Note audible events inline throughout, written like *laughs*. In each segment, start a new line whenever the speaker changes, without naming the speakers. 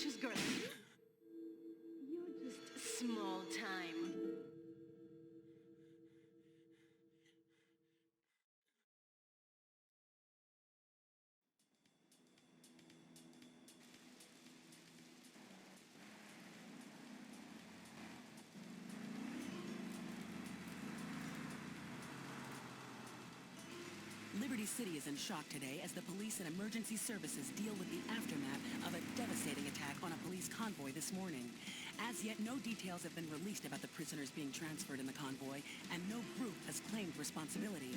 precious girl.
Liberty City is in shock today as the police and emergency services deal with the aftermath of a devastating attack on a police convoy this morning. As yet, no details have been released about the prisoners being transferred in the convoy, and no group has claimed responsibility.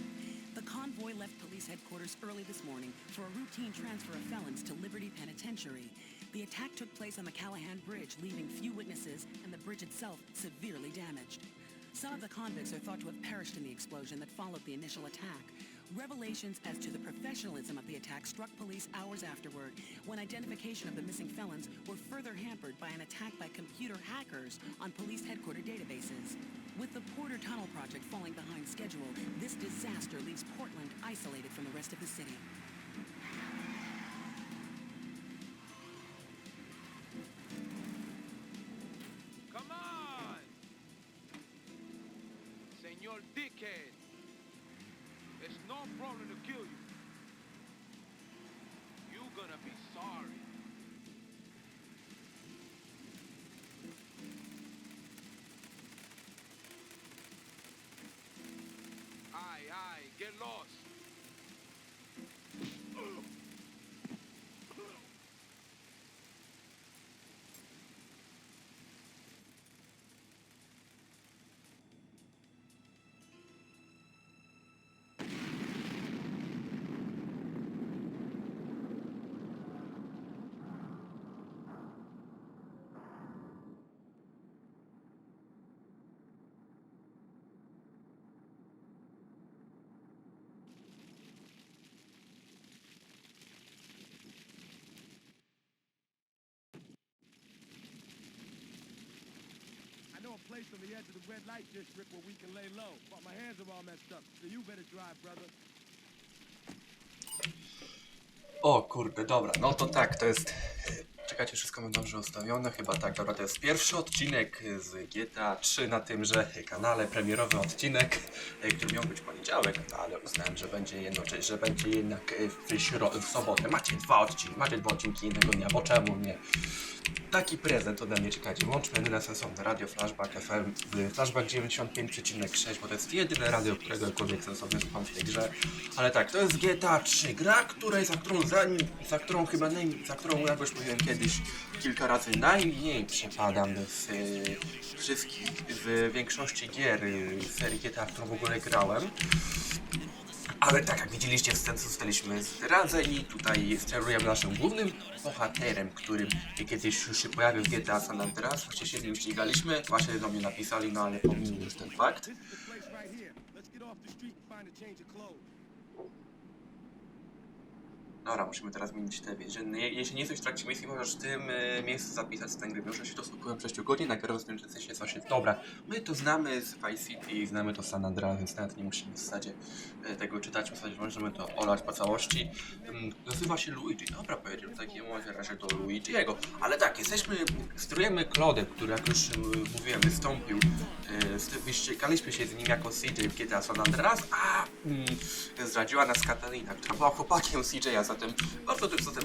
The convoy left police headquarters early this morning for a routine transfer of felons to Liberty Penitentiary. The attack took place on the Callahan Bridge, leaving few witnesses and the bridge itself severely damaged. Some of the convicts are thought to have perished in the explosion that followed the initial attack. Revelations as to the professionalism of the attack struck police hours afterward, when identification of the missing felons were further hampered by an attack by computer hackers on police headquarters databases. With the Porter Tunnel project falling behind schedule, this disaster leaves Portland isolated from the rest of the city.
Come on! Senor Dickhead! No problem to kill you. You gonna be sorry. Aye, aye, get lost.
Place on the edge of the red light district where we can lay low, but my hands are all messed up, so you better drive, brother.
O kurde, dobra, no to tak, to jest... Czekajcie, wszystko mam dobrze ustawione, chyba tak, dobra, to jest pierwszy odcinek z GTA 3 na tymże kanale, premierowy odcinek, e, który miał być poniedziałek, no, ale uznałem, że będzie jedno, czy- że będzie jednak e, w, śro- w sobotę. Macie dwa odcinki, macie dwa odcinki jednego dnia, bo czemu nie? Taki prezent ode mnie, czekajcie, łączmy jedyne sensowne radio Flashback FM, Flashback 95,6, bo to jest jedyne radio, którego jakkolwiek sensownie słucham w tej grze. Ale tak, to jest GTA 3, gra, której, za którą, za, za którą chyba, naj, za którą, jak już mówiłem kiedyś kilka razy, najmniej przepadam w y, wszystkich, w większości gier y, serii GTA, którą w ogóle grałem. Ale tak jak widzieliście w scence zostaliśmy zdradzeni, tutaj sterujemy naszym głównym bohaterem, którym kiedyś już się pojawił w GTA San Andreas, właśnie się z nim ścigaliśmy, właśnie do mnie napisali, no ale pomijmy już ten fakt.
This is the place right here. Let's get off the street and find a change of clothes.
Dobra, musimy teraz zmienić te więzienne. Je- Jeśli nie jesteś w trakcie misji, możesz w tym e, miejscu zapisać scenariusze. się to skupiłem w 6 godzin, tym, że się coś jest. Dobra, my to znamy z Vice City, znamy to San Andreas, więc nawet nie musimy w zasadzie e, tego czytać. W zasadzie możemy to olać po całości. Ym, Nazywa się Luigi. Dobra, powiedział w takim razie do Luigiego. Ale tak, jesteśmy, sterujemy Claude, który jak już e, mówiłem, wystąpił. e, z- się z nim jako CJ w GTA San Andreas, a mm, zdradziła nas Katarina, która była chłopakiem CJ'a, zatem bardzo tym, zatem,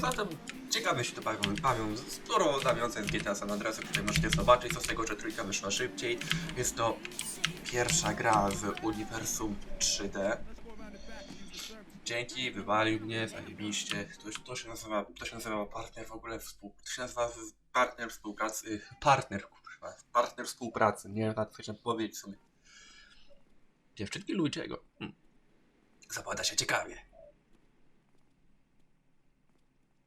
zatem, ciekawe się to bawią, bawią sporo nawiązań z GTA San Andreas, tutaj możecie zobaczyć, co z tego, że trójka wyszła szybciej. Jest to pierwsza gra z uniwersum 3D. Dzięki, wywalił mnie, zajebiście. To, to, się nazywa, to się nazywa partner w ogóle, współ, to się nazywa w- partner współpracy, partner, kurwa, partner współpracy, nie wiem, tak chciałem powiedzieć sobie. Dziewczynki Luigiego. Hmm. Zapada się ciekawie.
Wait here, man, while I go in and talk to Luigi.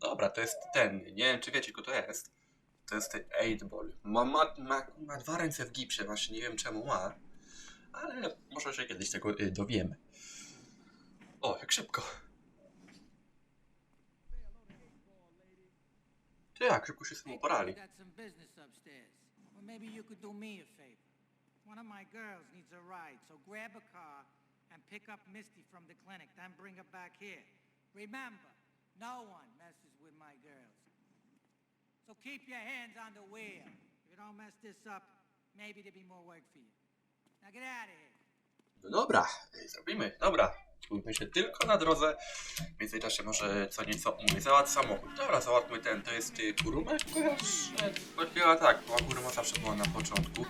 Dobra, to jest ten, nie wiem czy wiecie kto to jest. To jest ten 8-ball. Ma, ma, ma, ma dwa ręce w gipsie, właśnie nie wiem czemu ma. Ale może się kiedyś tego y, dowiemy. O, jak szybko. Ty jak szybko się z tym uporali.
got some business upstairs. Well, maybe you could do me a favor. One of my girls needs a ride, so grab a car and pick up Misty from the clinic, then bring her back here. Remember, No one messes with my girls. So keep your hands on the wheel. If you don't mess this up, maybe there'll be more work for you. Now get out of here.
No dobra, zrobimy, dobra. Skupmy się tylko na drodze. W międzyczasie może co nieco umie. Załatw samochód. Dobra, załatwmy ten. To jest y. Bo Chyba tak, bo Kuruma zawsze była na początku.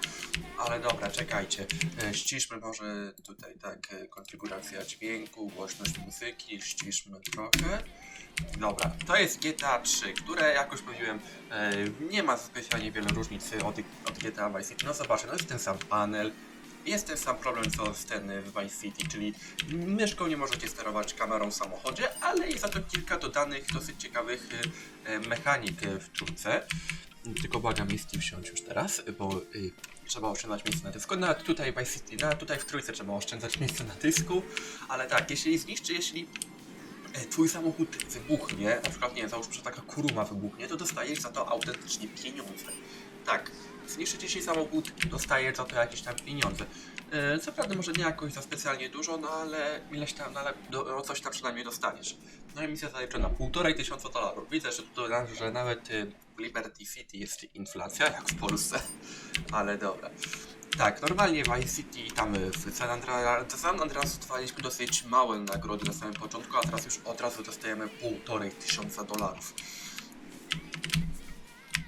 Ale dobra, czekajcie. E, Ściszmy może tutaj tak e, konfiguracja dźwięku, głośność muzyki. Ściszmy trochę. Dobra, to jest GTA 3, które jak już mówiłem e, nie ma specjalnie wiele różnic od, od GTA Vice City. No zobaczcie, no jest ten sam panel, jest ten sam problem co z ten w Vice City, czyli myszką nie możecie sterować kamerą w samochodzie, ale jest za to kilka dodanych, dosyć ciekawych e, e, mechanik w czwórce. Tylko błagam, jest wsiąść już teraz, bo y, trzeba oszczędzać miejsce na dysku. No tutaj Vice City, no tutaj w trójce trzeba oszczędzać miejsce na dysku, ale tak, jeśli zniszczy, jeśli e, twój samochód wybuchnie, na przykład, nie załóżmy, że taka kuruma wybuchnie, to dostajesz za to autentycznie pieniądze. Tak, zniszczycie się samochód, dostajesz za to jakieś tam pieniądze. E, co prawda może nie jakoś za specjalnie dużo, no ale ileś tam, no, ale do, coś tam przynajmniej dostaniesz. No i misja zaliczona, półtorej tysiąca dolarów. Widzę, że, to, że nawet y, w Liberty City jest inflacja, jak w Polsce, *laughs* ale dobra. Tak, normalnie w Vice City, tam y, w San Andreas, San Andreas dostaliśmy dosyć małe nagrody na samym początku, a teraz już od razu dostajemy półtorej tysiąca dolarów.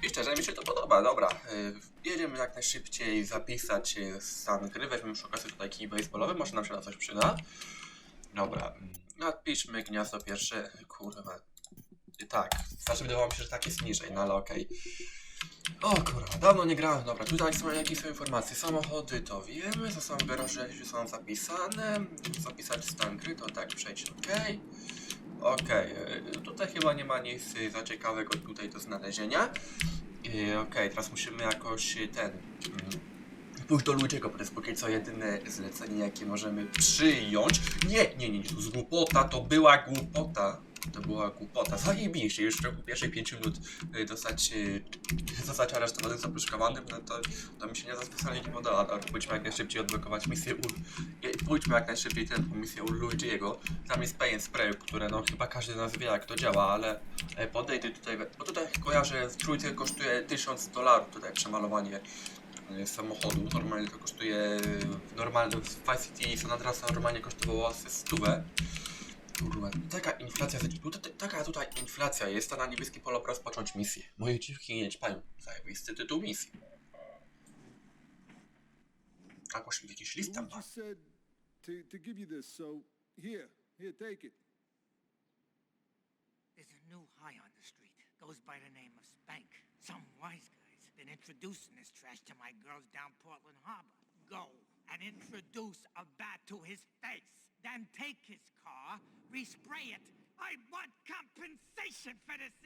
I szczerze mi się to podoba, dobra. y, Jedziemy jak najszybciej zapisać y, stan gry, weźmiemy przy okazji tutaj kij baseballowy, może nam się na coś przyda. Dobra, mm, napiszmy gniazdo pierwsze, kurwa. Tak, znaczy wydawało mi się, że tak jest niżej, no ale okej. O kurwa, dawno nie grałem, dobra, tutaj są jakieś są informacje, samochody to wiemy, to są garaże, jeśli są zapisane, zapisać stan gry, to tak, przejść okej. Okej, y, tutaj chyba nie ma nic za ciekawego tutaj do znalezienia. Y, Okej, teraz musimy jakoś y, ten... mm, Pójść do Luigiego, bo to jest póki co jedyne zlecenie, jakie możemy przyjąć. Nie, nie, nie, to głupota, to była głupota. To była głupota. Zajebiście, już w pierwszych 5 minut y, dostać, y, zostać aresztowanym, zapuszkowanym, no to, to mi się nie za specjalnie nie podoba. Dobra, pójdźmy jak najszybciej odblokować misję u... je- Pójdźmy jak najszybciej po misję Luigiego. Tam jest Paint Spray, które no chyba każdy nas wie jak to działa, ale e, podejdę tutaj, bo tutaj kojarzę, w trójce kosztuje 1000 dolarów tutaj przemalowanie e, samochodu. Normalnie to kosztuje, w normalnym w Vice City San Andreas normalnie kosztowało stówę. Kurwa, taka inflacja, tutaj, taka tutaj inflacja jest, a na niebieskim polu rozpocząć misję. Moje dziwki nie ćpają. Zajebisty tytuł misji. A właśnie jakiś list tam ma.
just said to, to give you this, so here, here, take it.
There's a new high on the street. Goes by the name of Spank. Some wise guy's been introducing this trash to my girls down Portland Harbor. Go and introduce a bat to his face. This.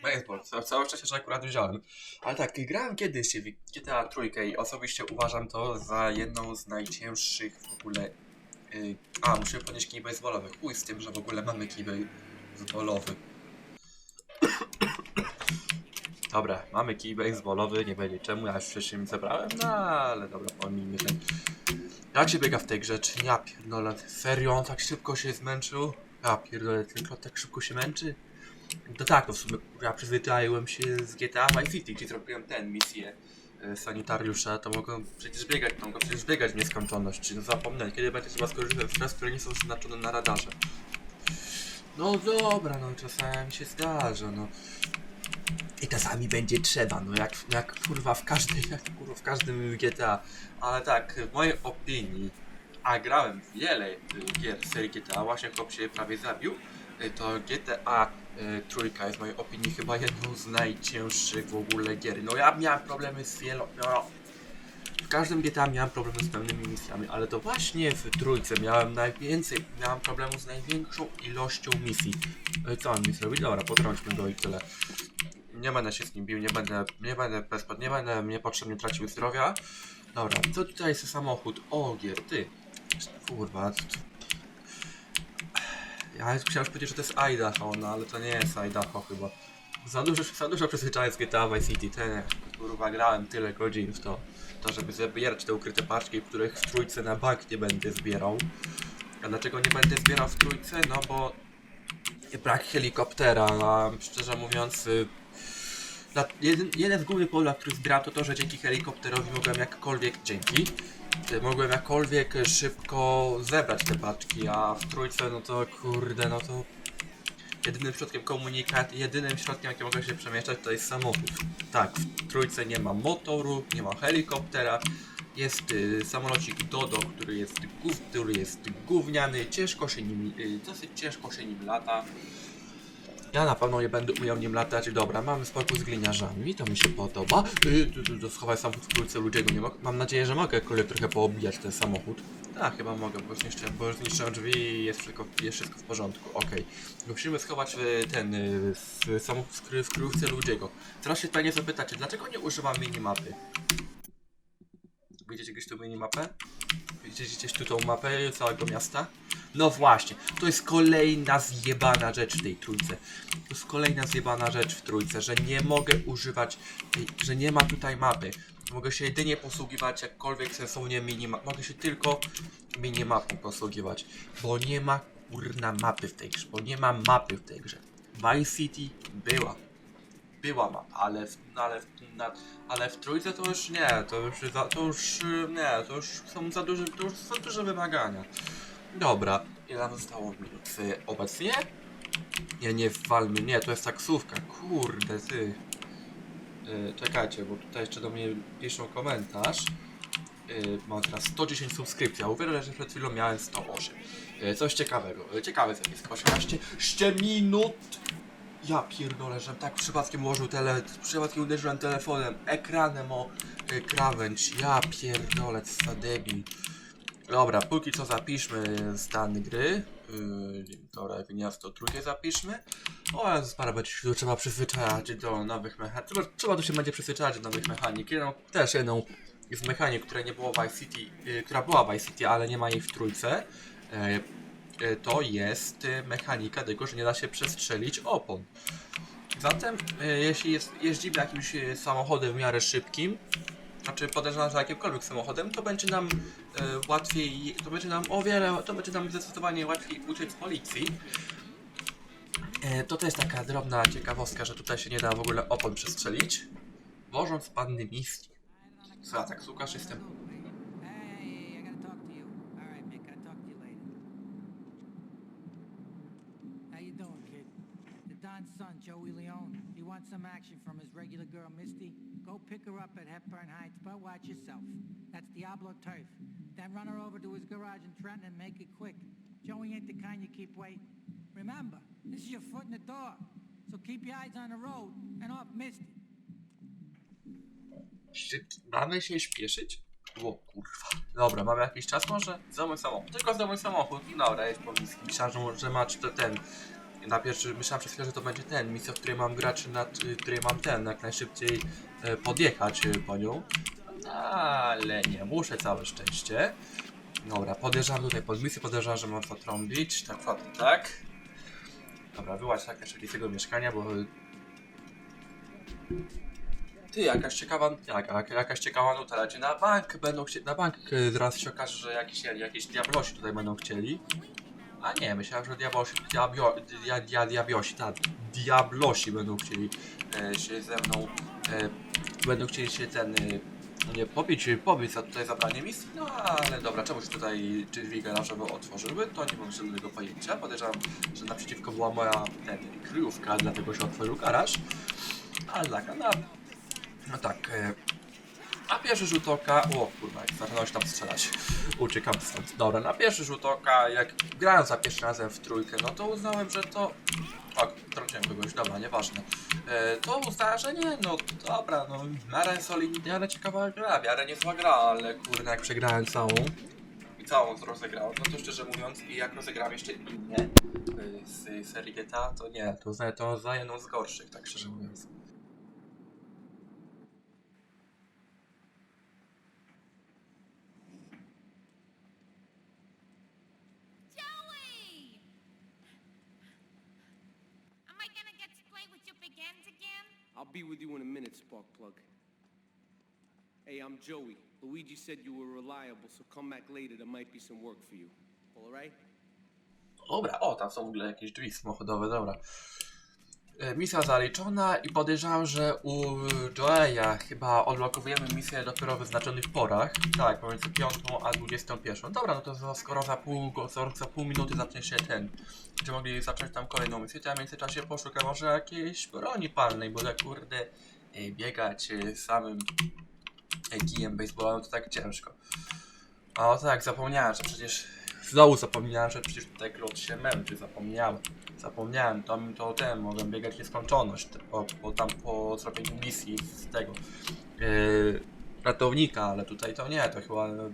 Baseball, ca- całe szczęście, że akurat wziąłem. Ale tak, grałem kiedyś w GTA trójkę i osobiście uważam to za jedną z najcięższych w ogóle... y, A, musimy podnieść kij baseballowy. Chuj z tym, że w ogóle mamy kij baseballowy. Dobra, mamy kij baseballowy, nie będzie czemu, ja już wcześniej zebrałem, no ale dobra, pomijmy ten. Jak się biega w tej grze? Czy ja pierdolę, serio on tak szybko się zmęczył? Ja pierdolę, klot tak szybko się męczy? To tak, to w sumie ja przyzwyczaiłem się z GTA Vice City, gdzie zrobiłem ten misję e, sanitariusza, to mogą przecież biegać, to mogą przecież biegać w nieskończoność, czy no zapomnę, kiedy będzie trzeba skorzystać z raz, które nie są zaznaczone na radarze. No dobra, no czasami się zdarza, no. I czasami będzie trzeba, no jak, jak kurwa w każdej, jak kurwa w każdym GTA. Ale tak, w mojej opinii, a grałem wiele gier serii GTA, właśnie chłop się prawie zabił, y, to GTA y, trójka jest w mojej opinii chyba jedną z najcięższych w ogóle gier. No ja miałem problemy z wielo... No, w każdym GTA miałem problemy z pewnymi misjami, ale to właśnie w trójce miałem najwięcej, miałem problemu z największą ilością misji. Y, Co mam mi zrobić? Dobra, potrąćmy go i tyle. Nie będę się z nim bił, nie będę, nie będę bezpod, nie będę niepotrzebnie tracił zdrowia. Dobra, co tutaj jest samochód? O, gier, ty. Kurwa. Ja chciałem powiedzieć, że to jest Idaho, no ale to nie jest Idaho chyba. Za dużo, za dużo przyzwyczajeń z GTA Vice City, ten, kurwa, grałem tyle godzin w to, to żeby zbierać te ukryte paczki, których w trójce na bank nie będę zbierał. A dlaczego nie będę zbierał w trójce? No bo brak helikoptera, a szczerze mówiąc, y, jeden, jeden z głównych powodów, dla których to to, że dzięki helikopterowi mogłem jakkolwiek, dzięki, y, mogłem jakkolwiek szybko zebrać te paczki, a w trójce, no to kurde, no to jedynym środkiem komunikacji, jedynym środkiem, jakie mogę się przemieszczać, to jest samochód. Tak, w trójce nie ma motoru, nie ma helikoptera, jest y, samolocik Dodo, który jest, który jest gówniany, ciężko się nim, y, dosyć ciężko się nim lata. Ja na pewno nie będę umiał nim latać. Dobra, mamy spokój z gliniarzami, to mi się podoba. Yy, tu, schowaj samochód w trójce ludziego nie. Mam nadzieję, że mogę jakkolwiek trochę poobijać ten samochód. Tak, chyba mogę, bo zniszczyłem, bo zniszczyłem drzwi i jest wszystko, jest wszystko w porządku. Okej. Musimy schować y, ten y, samochód w, kry- w kryjówce ludziego. Teraz się pewnie zapytacie, dlaczego nie używam minimapy? Widzicie gdzieś tu minimapę? Widzicie gdzieś tu tą mapę całego miasta? No właśnie, to jest kolejna zjebana rzecz w tej trójce. To jest kolejna zjebana rzecz w trójce, że nie mogę używać, tej- że nie ma tutaj mapy. Mogę się jedynie posługiwać jakkolwiek sensownie minimap. Mogę się tylko minimapą posługiwać, bo nie ma kurna mapy w tej grze, bo nie ma mapy w tej grze. Vice City była. Była mapa, ale w, no ale, w, na, ale w trójce to już nie, to już, za, to już y, nie, to już są za duże, to już są duże wymagania. Dobra, ile nam zostało minut? Obecnie? Nie, nie walmy, nie, to jest taksówka, kurde ty. Y, czekajcie, bo tutaj jeszcze do mnie piszą komentarz. Y, mam teraz 110 subskrypcji, a uwierzę, że przed chwilą miałem 108. Y, coś ciekawego, y, ciekawe zjawisko, 18 ście minut! Ja pierdolę, że tak przypadkiem ułożył tele, przypadkiem uderzyłem telefonem, ekranem o y, krawędź, ja pierdolę, co debil. Dobra, póki co zapiszmy stan gry. Yy, wtorek, miasto trójkę zapiszmy. O, parę będzie się trzeba przyzwyczajać do nowych mechanik. Trzeba, trzeba tu się będzie przyzwyczajać do nowych mechanik. Jedną, też jedną z mechanik, która nie było w Vice City, yy, która była w Vice City, ale nie ma jej w trójce. Yy, to jest yy, mechanika tego, że nie da się przestrzelić opon. Zatem, yy, jeśli jest, jeździmy jakimś samochodem w miarę szybkim, znaczy podejrzewam, że jakimkolwiek samochodem, to będzie nam e, łatwiej, to będzie nam o wiele, to będzie nam zdecydowanie łatwiej uciec z policji. E, to też taka drobna ciekawostka, że tutaj się nie da w ogóle opon przestrzelić. Wożąc panny miski. Ja tak słuchasz, jestem...
Hey, I gotta talk to you. All right, Mick, I'll talk to you later. How you doing, kid? The Don's son, Joey Leone. He wants some action from his regular girl, Misty. Go pick her up at Hepburn Heights, but watch yourself. That's Diablo Turf. Then run her over to his garage in Trenton and make it quick. Joey ain't the kind you keep waiting. Remember, this is your foot in the door. So keep your eyes on the road and off Misty.
Się śpieszyć? O kurwa. Dobra, mamy jakiś czas może? Za mój samochód. Tylko za mój samochód. Dobra, jest po misji. Myślałem, że, ma ten. Na pierwszy, myślałem przez chwilę, że to będzie ten. Misja, w której mam grać, na y, której mam ten, jak najszybciej e, podjechać e, po nią. Ale nie muszę, całe szczęście. Dobra, podjeżdżam tutaj pod misję, podejrzewam, że mam to trąbić. Tak, tak, tak. Dobra, wyłaź tak jeszcze z tego mieszkania, bo ty, jakaś ciekawa, jak, jak, jakaś ciekawa nuta leci na bank, będą chcieli, na bank y, zaraz się okaże, że jakieś, jakieś diablosi tutaj będą chcieli. A nie, myślałem, że diablosi, diabio, dia, dia, diabiosi, tak, diablosi będą chcieli e, się ze mną, e, będą chcieli się ten, e, nie, pobić, pobić za tutaj zabranie misji, no ale dobra, czemuś tutaj drzwi garażowe otworzyły, to nie mam żadnego pojęcia, podejrzewam, że naprzeciwko była moja, ten, kryjówka, dlatego się otworzył garaż, ale tak, no, no tak. E, a pierwszy rzut oka. O kurwa, jak zaczynał się tam strzelać. Uciekam stąd. Dobra, na pierwszy rzut oka, jak grałem za pierwszym razem w trójkę, no to uznałem, że to. O, trąciłem kogoś, dobra, nieważne. E, to uznałem, że nie, no dobra, no miarę solidnie, w miarę ciekawa gra, miarę niezła gra, ale kurde, jak przegrałem całą całą rozegrałem, no to szczerze mówiąc, i jak rozegrałem jeszcze inne e, z serii GTA, to nie, to uznaję to za jedną z gorszych, tak szczerze mówiąc.
Minute, Sparkplug. Hey, I'm Joey. Luigi said you were reliable, so come back later. There might be some work for you. All right?
Dobra, o, tam są w ogóle jakieś drzwi samochodowe, dobra. E, Misja zaliczona i podejrzewam, że u Joeya chyba odblokowujemy misję dopiero w wyznaczonych porach. Tak, pomiędzy 5 a 21. Dobra, no to skoro za pół, za, pół minuty zacznie się ten, gdzie mogli zacząć tam kolejną misję, to ja w międzyczasie poszukam może jakiejś broni palnej, bo tak kurde biegać e, samym e, kijem baseballowym to tak ciężko. A o tak, zapomniałem, że przecież znowu zapomniałem, że przecież tutaj klot się męczy, zapomniałem. Zapomniałem, to, to ten, mogę biegać nieskończoność, po, po tam po zrobieniu misji z tego yy, ratownika, ale tutaj to nie, to chyba e,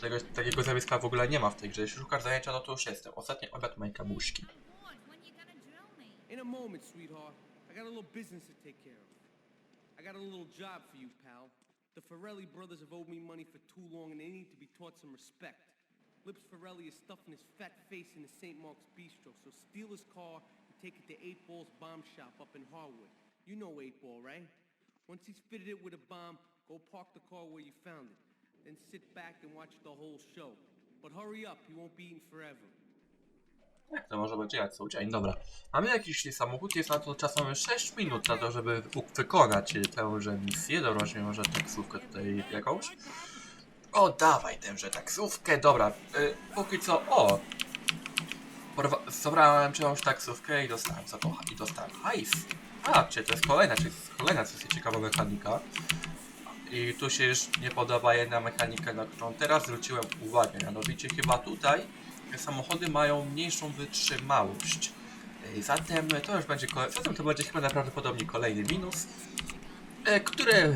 tego, takiego zjawiska w ogóle nie ma w tej grze. Jeśli szukasz zajęcia, no to już jestem. Ostatni obiad
drill me?
In a moment, sweetheart. I got a little business to take care of. I got a little job for you, pal. The Ferrelli brothers have owed me money for too long and they need to be taught some respect. Lips Ferrelli is stuffing his fat face in the St. Mark's Bistro, so steal his car and take it to 8 Ball's bomb shop up in Harwood. You know 8 Ball, right? Once he's fitted it with a bomb, go park the car where you found it. Then sit back and watch the whole show. But hurry up, he won't be eaten forever.
To może być jak co dzień? Dobra. Mamy jakiś samochód, jest na to czasem 6 minut na to, żeby wy- wykonać tęże misję. Dobra, może taksówkę tutaj jakąś. O, dawaj tęże taksówkę, dobra. Y, póki co, o! Porwa- Zabrałem czyjąś taksówkę i dostałem za to, i dostałem hajs. A, czy to jest kolejna, czy jest kolejna coś ciekawa mechanika. I tu się już nie podoba jedna mechanika, na którą teraz zwróciłem uwagę. Mianowicie chyba tutaj samochody mają mniejszą wytrzymałość. E, Zatem to już będzie, zatem to będzie chyba naprawdę kolejny minus, e, który e,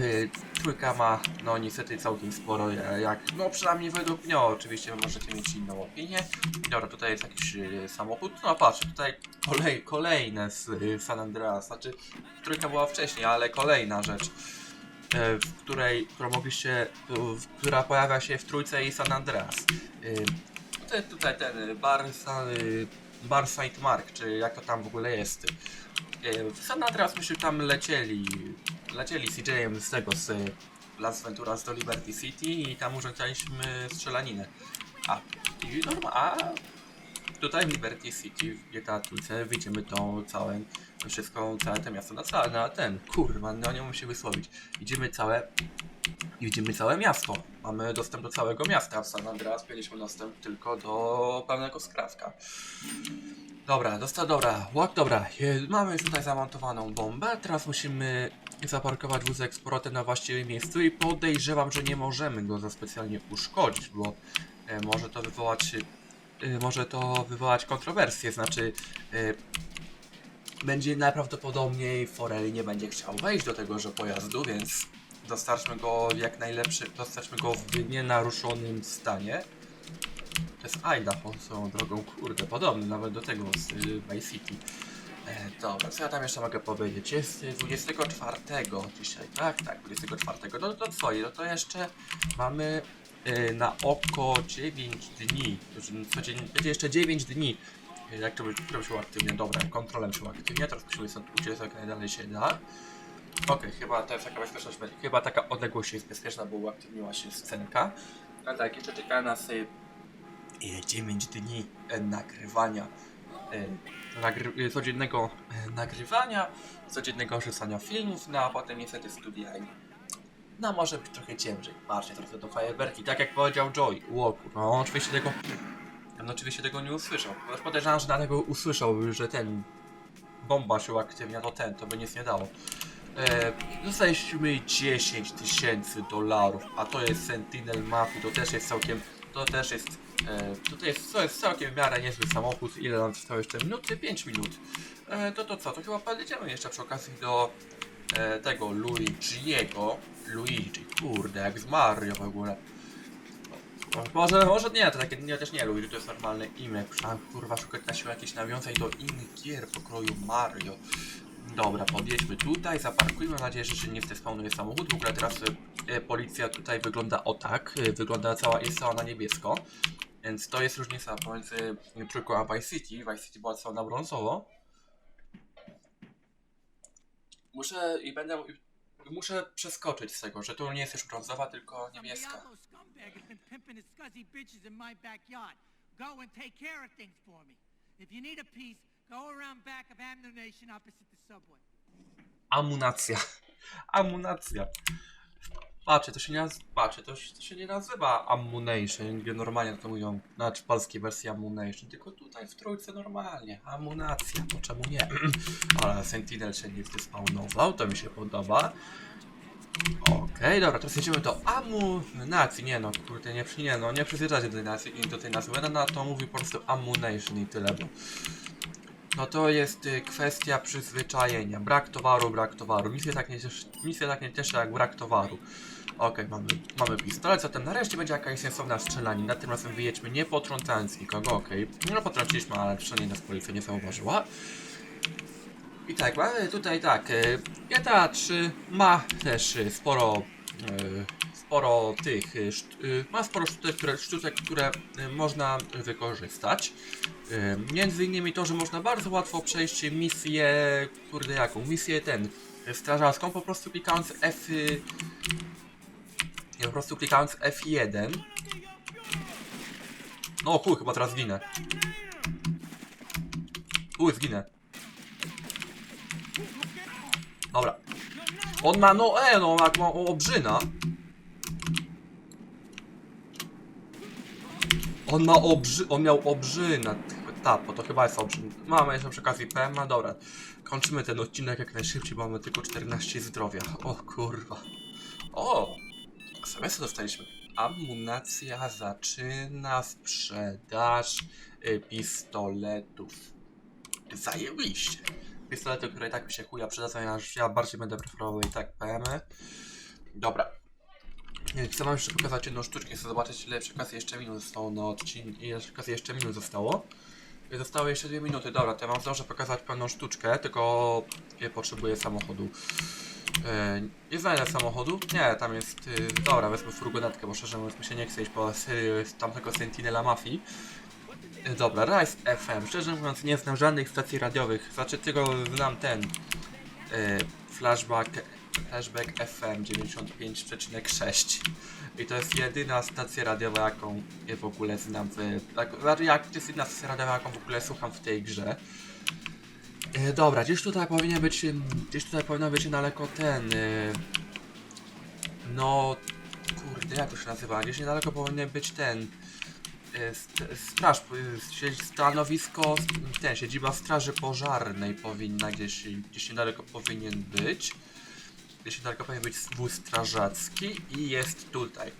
trójka ma, no niestety całkiem sporo, e, jak, no przynajmniej według mnie, oczywiście możecie mieć inną opinię. Dobra, tutaj jest jakiś e, samochód, no patrz, tutaj kolej, kolejne z e, San Andreas, znaczy trójka była wcześniej, ale kolejna rzecz. e, W której, którą mogliście, która pojawia się w trójce i San Andreas. E, Tutaj, tutaj ten y, bar, y, bar Saint Mark, czy jak to tam w ogóle jest. Y, San Andreas myśmy tam lecieli, lecieli CJ-em z tego, z Las Venturas do Liberty City i tam urządzaliśmy strzelaninę. A, i norma, a tutaj w Liberty City, w GTA trójce widzimy tą całe, wszystko, całe to miasto na, na ten, kurwa, no nie umiem się wysłowić. Widzimy całe i widzimy całe miasto. Mamy dostęp do całego miasta. W San Andreas mieliśmy dostęp tylko do pewnego skrawka. Dobra, dosta, dobra, łak, dobra. Je- Mamy tutaj zamontowaną bombę. Teraz musimy zaparkować wózek z powrotem na właściwym miejscu i podejrzewam, że nie możemy go za specjalnie uszkodzić, bo e, może to wywołać może to wywołać kontrowersje, znaczy e, będzie najprawdopodobniej Forelli nie będzie chciał wejść do tegoże pojazdu, więc dostarczmy go w jak najlepszy, dostarczmy go w nienaruszonym stanie. To jest Idaho swoją drogą, kurde, podobny nawet do tego z y, Vice City. E, dobra, co ja tam jeszcze mogę powiedzieć? Jest y, 24 dzisiaj, tak? Tak, 24. No to co, no to jeszcze mamy y, na oko 9 dni. Codziennie, będzie jeszcze 9 dni. Y, Jak to by, którym się uaktywnia? Dobra, kontrolem się uaktywnia, teraz musimy stąd uciec jak najdalej się da. Okej, chyba to jest taka bezpieczność, będzie- chyba taka odległość jest bezpieczna, bo uaktywniła się scenka. A tak, jeszcze czeka nas y, y, 9 dni nagrywania, y, nagry, y, codziennego nagrywania, codziennego rzucania filmów, no a potem niestety studia no może być trochę ciężej. Patrzcie trochę do fajerwerki, tak jak powiedział Joy. Łoku, no on oczywiście tego, on oczywiście tego nie usłyszał. Chociaż podejrzewam, że na tego usłyszał, że ten bomba się uaktywnia, to ten, to by nic nie dało. E, dostaliśmy 10 tysięcy dolarów, a to jest Sentinel Mafia, to też jest całkiem, to też jest, e, to, jest, to jest całkiem w miarę niezły samochód, ile nam zostało jeszcze minuty? 5 minut. E, to to co, to chyba pojedziemy jeszcze przy okazji do e, tego Luigi'ego, Luigi, kurde, jak z Mario w ogóle. Może, może nie, to takie, nie, też nie Luigi, to jest normalne imię, kurwa szukać na siłę jakichś nawiązań do innych gier pokroju Mario. Dobra, podjedźmy tutaj, zaparkujmy. Mam nadzieję, że się nie zdespawnuje samochód. W ogóle teraz e, policja tutaj wygląda o tak. E, wygląda cała, jest cała na niebiesko. Więc to jest różnica pomiędzy trójką a Vice City. Vice City była cała na brązowo. Muszę i będę... Muszę przeskoczyć z tego, że to nie jest już brązowa, tylko niebieska.
Diablo scumbag has been pimping his scuzzy bitches in my backyard. Go and take care of things for me. If you need a piece, go around back of ammunition opposite the subway.
Amunacja. *laughs* Amunacja. Patrzcie, to się nie. Patrzcie, to, się- to się nie nazywa Ammunition, gdzie normalnie to mówią, znaczy polskiej wersji Ammunition, tylko tutaj w trójce normalnie. Amunacja, to czemu nie? *clears throat* Ale Sentinel się nie zdespawnował, to mi się podoba. Okej, dobra, teraz jedziemy do amunacji. Nie no, kurde, nie, nie no, nie przyzwyczajcie do tej nazwy, do tej nazwy. Będę na to mówił po prostu Ammunition i tyle, bo no to jest y, kwestia przyzwyczajenia. Brak towaru, brak towaru. Misja tak nie cieszy, tak nie cieszy jak brak towaru. Okej, mamy, mamy pistolet, zatem nareszcie będzie jakaś sensowna strzelanina. Tym razem wyjedźmy nie potrącając nikogo, okej. No potrąciliśmy, ale przynajmniej nas policja nie zauważyła. I tak, mamy tutaj tak, GTA 3 ma też y, sporo, y, sporo tych, ma sporo sztuczek, które, sztuczek, które można wykorzystać. Między innymi to, że można bardzo łatwo przejść misję, kurde jaką, misję ten, strażacką, po prostu klikając F... Nie, po prostu klikając F1. No chuj, chyba teraz zginę. Chuj, zginę. Dobra. On ma, no e, no jak ma obrzyna. On ma obrzy... On miał obrzyna. Tak, bo to chyba jest obrzyn. Mamy jeszcze przy okazji PMA, dobra. Kończymy ten odcinek jak najszybciej, bo mamy tylko 14 zdrowia. O kurwa. O! Co dostaliśmy? Amunacja zaczyna sprzedaż y, pistoletów. Zajebiście. Pistolety, które i tak mi się chuja przydadzą, ja, ja bardziej będę preferował i tak PMy. Dobra. Nie, Chcę wam jeszcze pokazać jedną sztuczkę, chcę zobaczyć ile przy jeszcze minut zostało na odcinku, ile jeszcze minut zostało. I Zostały jeszcze dwie minuty, dobra, to ja wam zdążę pokazać pewną sztuczkę, tylko potrzebuję samochodu. Nie znajdę samochodu? Nie, tam jest, y, dobra, wezmę furgonetkę, bo szczerze mówiąc mi się nie chce iść po y, tamtego Sentinela Mafii. E, Dobra, Rise FM. Szczerze mówiąc, nie znam żadnych stacji radiowych. Znaczy, tylko znam ten. E, flashback, flashback FM 95,6. I to jest jedyna stacja radiowa, jaką ja w ogóle znam w. Jak, znaczy, jak to jest jedyna stacja radiowa, jaką w ogóle słucham w tej grze. E, dobra, gdzieś tutaj powinien być. ym, Gdzieś tutaj powinien być niedaleko ten. E, no. Kurde, jak to się nazywa? Gdzieś niedaleko powinien być ten e, st- straż, sie- stanowisko, ten, siedziba straży pożarnej powinna gdzieś, gdzieś niedaleko powinien być. Gdzieś niedaleko powinien być wóz strażacki i jest tutaj.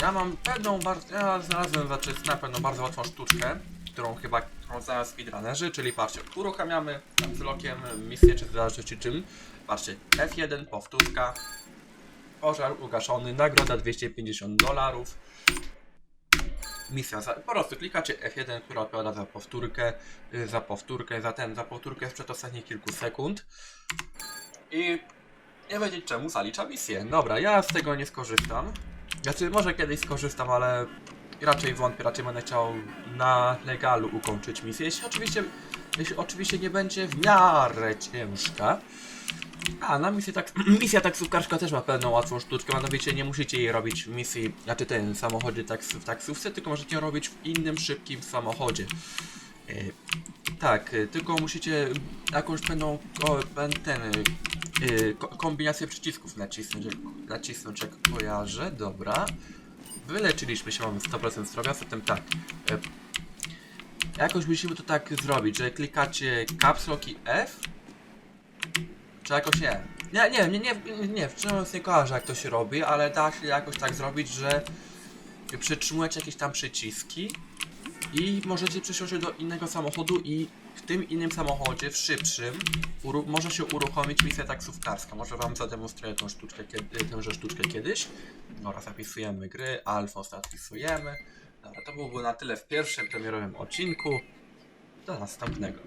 Ja mam pewną, bardzo, ja znalazłem, znaczy na pewno bardzo łatwą sztuczkę, którą chyba, którą speedrunnerzy, czyli patrzcie, uruchamiamy wzrokiem misję, czy w zależności czym. Patrzcie, F1, powtórka, pożar ugaszony, nagroda 250 dolarów misja. Za, po prostu klikacie F1, która odpowiada za powtórkę, y, za powtórkę, za ten, za powtórkę sprzed ostatnich kilku sekund. I nie wiedzieć czemu zalicza misję. Dobra, ja z tego nie skorzystam. Znaczy, może kiedyś skorzystam, ale raczej wątpię, raczej będę chciał na legalu ukończyć misję. Jeśli oczywiście, jeśli oczywiście nie będzie w miarę ciężka. A, na misję tak, *clears throat* misja taksówkarska też ma pewną łatwą sztuczkę, mianowicie nie musicie jej robić w misji, znaczy ten samochodzie taks, w taksówce, tylko możecie ją robić w innym szybkim samochodzie. E, tak, e, tylko musicie jakąś pewną pen- ten, e, ko, kombinację przycisków nacisnąć, nacisnąć jak kojarzę, dobra. Wyleczyliśmy się, mamy 100% zdrowia, zatem tak. E, jakoś musimy to tak zrobić, że klikacie Caps Lock i F czy jakoś nie. Nie, nie, nie, nie, nie, wciąż nie kojarzę jak to się robi, ale da się jakoś tak zrobić, że przytrzymujecie jakieś tam przyciski i możecie przesiąść do innego samochodu i w tym innym samochodzie, w szybszym, może się uruchomić misja taksówkarska. Może wam zademonstruję tą sztuczkę, kiedy, tęże sztuczkę kiedyś. Dobra, zapisujemy gry, alfa zapisujemy. Dobra, to byłoby na tyle w pierwszym premierowym odcinku. Do następnego.